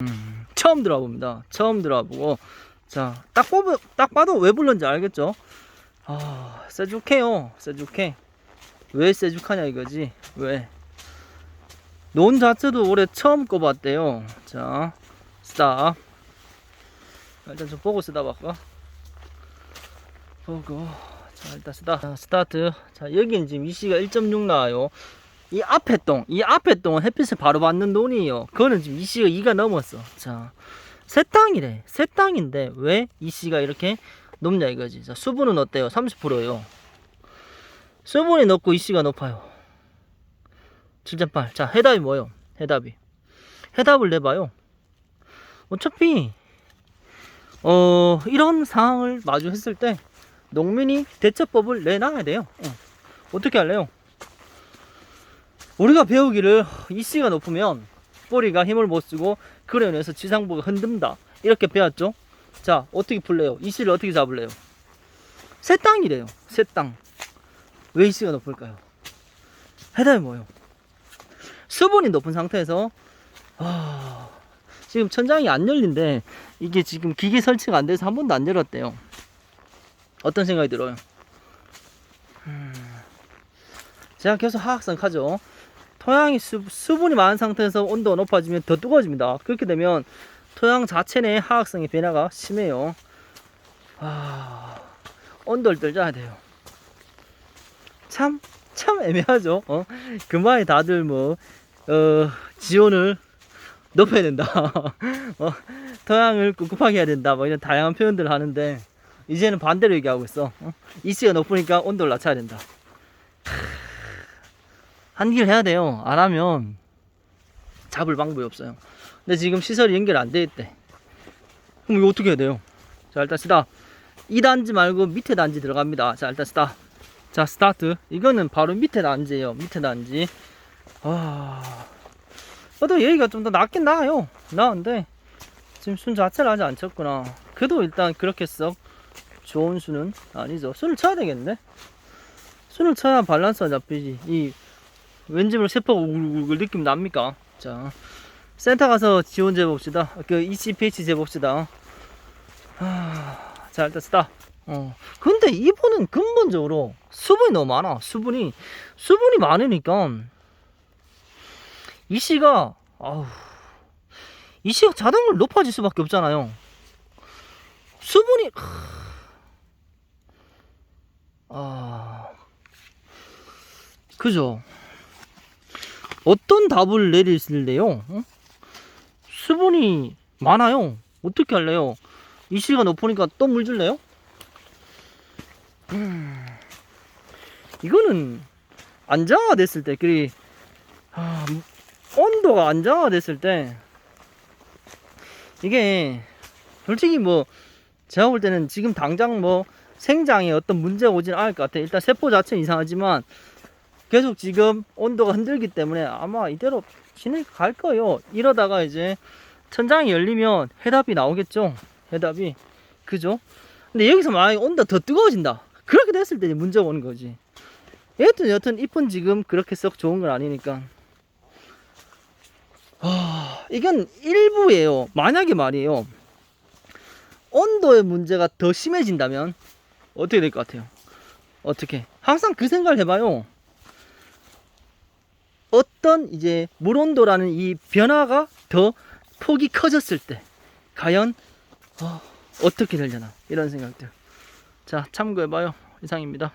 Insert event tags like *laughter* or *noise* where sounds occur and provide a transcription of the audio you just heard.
음, 처음 들어봅니다. 처음 들어보고 자, 딱 뽑, 딱 봐도 왜 불렀는지 알겠죠? 아, 세죽해요. 세죽해. 왜 세죽하냐 이거지? 왜? 논 자체도 올해 처음 꼽았대요. 자, 스탑. 일단 좀 보고 쓰다 볼까? 보고. 자, 일단. 자, 스타트. 자, 여기는 지금 이시가 1.6 나와요. 이 앞에 똥, 이 앞에 똥은 햇빛을 바로 받는 논이에요. 그거는 지금 이시가 2가 넘었어. 자, 새 땅이래. 새 땅인데 왜 이시가 이렇게 높냐 이거지. 자, 수분은 어때요? 30%예요. 수분이 높고 이시가 높아요. 7.8. 자, 해답이 뭐예요? 해답이. 해답을 내봐요. 어차피 어 이런 상황을 마주했을 때 농민이 대처법을 내놔야 돼요. 어. 어떻게 할래요? 우리가 배우기를 이씨가 높으면 뿌리가 힘을 못 쓰고 그래 인해서 지상부가 흔든다 이렇게 배웠죠. 자 어떻게 풀래요? 이씨를 어떻게 잡을래요? 새 땅이래요. 새 땅. 왜 이씨가 높을까요? 해답이 뭐예요? 수분이 높은 상태에서 아, 지금 천장이 안 열린데 이게 지금 기계 설치가 안 돼서 한 번도 안 열었대요. 어떤 생각이 들어요? 음, 제가 계속 하악성 하죠. 토양이 수, 수분이 많은 상태에서 온도가 높아지면 더 뜨거워집니다. 그렇게 되면 토양 자체 내 하악성의 변화가 심해요. 아, 온도를 떨줘야 돼요. 참, 참 애매하죠. 어? 그만에 다들 뭐, 어, 지온을 높여야 된다. *laughs* 어, 토양을 꿉꿉하게 해야 된다. 뭐 이런 다양한 표현들을 하는데, 이제는 반대로 얘기하고 있어. 어? 이씨가 높으니까 온도를 낮춰야 된다. 한길 해야 돼요. 안 하면 잡을 방법이 없어요. 근데 지금 시설이 연결 안 돼 있대. 그럼 이거 어떻게 해야 돼요? 자, 일단 쓰다. 이 단지 말고 밑에 단지 들어갑니다. 자, 일단 쓰다. 자, 스타트. 이거는 바로 밑에 단지예요. 밑에 단지. 아, 그래도 얘기가 좀 더 낫긴 나아요. 나은데 지금 순 자체를 아직 안 쳤구나. 그래도 일단 그렇게 썩 좋은 수는 아니죠. 수를 쳐야 되겠네. 수를 쳐야 밸런스가 잡히지. 이 왠지 모르게 세포가 우글우글 느낌 납니까? 자, 센터 가서 지원 재봅시다. 그 ECPH 재봅시다. 하, 자, 일단 쓰다. 어. 근데 이분은 근본적으로 수분이 너무 많아. 수분이. 수분이 많으니까 이 씨가, 아우. 이 씨가 자동으로 높아질 수밖에 없잖아요. 수분이, 아. 그죠? 어떤 답을 내리실래요? 어? 수분이 많아요. 어떻게 할래요? 이씨가 높으니까 또 물 줄래요? 음, 이거는 안정화됐을 때, 그 아, 온도가 안정화됐을 때, 이게 솔직히 뭐 제가 볼 때는 지금 당장 뭐 생장에 어떤 문제가 오진 않을 것 같아요. 일단 세포 자체는 이상하지만 계속 지금 온도가 흔들기 때문에 아마 이대로 진행갈 거예요. 이러다가 이제 천장이 열리면 해답이 나오겠죠. 해답이. 그죠? 근데 여기서 만약에 온도가 더 뜨거워진다. 그렇게 됐을 때 이제 문제가 오는 거지. 여튼 여튼 잎은 지금 그렇게 썩 좋은 건 아니니까. 아, 이건 일부예요. 만약에 말이에요. 온도의 문제가 더 심해진다면 어떻게 될 것 같아요? 어떻게? 항상 그 생각을 해봐요. 어떤 이제 물 온도라는 이 변화가 더 폭이 커졌을 때 과연 어, 어떻게 되려나 이런 생각들. 자 참고해봐요. 이상입니다.